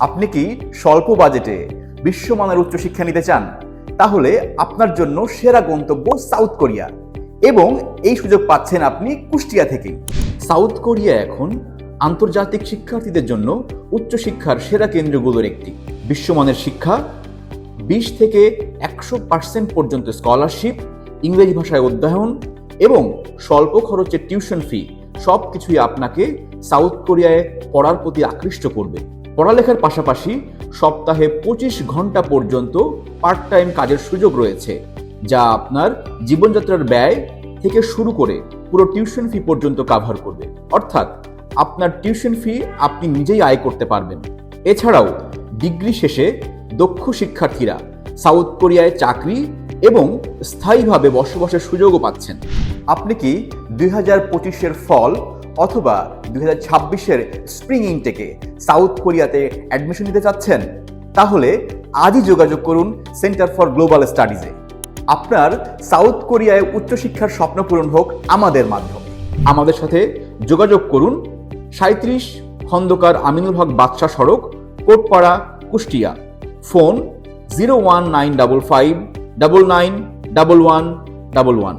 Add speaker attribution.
Speaker 1: আপনি কি স্বল্প বাজেটে বিশ্বমানের উচ্চশিক্ষা নিতে চান? তাহলে আপনার জন্য সেরা গন্তব্য সাউথ কোরিয়া এবং এই সুযোগ পাচ্ছেন আপনি কুষ্টিয়া থেকে। সাউথ কোরিয়া এখন আন্তর্জাতিক শিক্ষার্থীদের জন্য উচ্চশিক্ষার সেরা কেন্দ্রগুলোর একটি। বিশ্বমানের শিক্ষা বিশ থেকে একশো পার্সেন্ট পর্যন্ত স্কলারশিপ, ইংরেজি ভাষায় অধ্যয়ন এবং স্বল্প খরচের টিউশন ফি সব কিছুই আপনাকে সাউথ কোরিয়ায় পড়ার প্রতি আকৃষ্ট করবে। পড়ালেখার পাশাপাশি সপ্তাহে পঁচিশ ঘণ্টা পর্যন্ত পার্ট টাইম কাজের সুযোগ রয়েছে, যা আপনার জীবনযাত্রার ব্যয় থেকে শুরু করে পুরো টিউশন ফি পর্যন্ত কাভার করবে। অর্থাৎ আপনার টিউশন ফি আপনি নিজেই আয় করতে পারবেন। এছাড়াও ডিগ্রি শেষে দক্ষ শিক্ষার্থীরা সাউথ কোরিয়ায় চাকরি এবং স্থায়ীভাবে বসবাসের সুযোগও পাচ্ছেন। আপনি কি দুই হাজার পঁচিশের ফল অথবা দুই হাজার ছাব্বিশের স্প্রিং ইনটেকে সাউথ কোরিয়াতে অ্যাডমিশন নিতে চাচ্ছেন, তাহলে আজই যোগাযোগ করুন সেন্টার ফর গ্লোবাল স্টাডিজে। আপনার সাউথ কোরিয়ায় উচ্চশিক্ষার স্বপ্ন পূরণ হোক আমাদের মাধ্যমে। আমাদের সাথে যোগাযোগ করুন সাঁত্রিশ খন্দকার আমিনুল হক বাদশাহ সড়ক, Kotpara, Kushtia. Phone zero one nine double five double nine double one double one.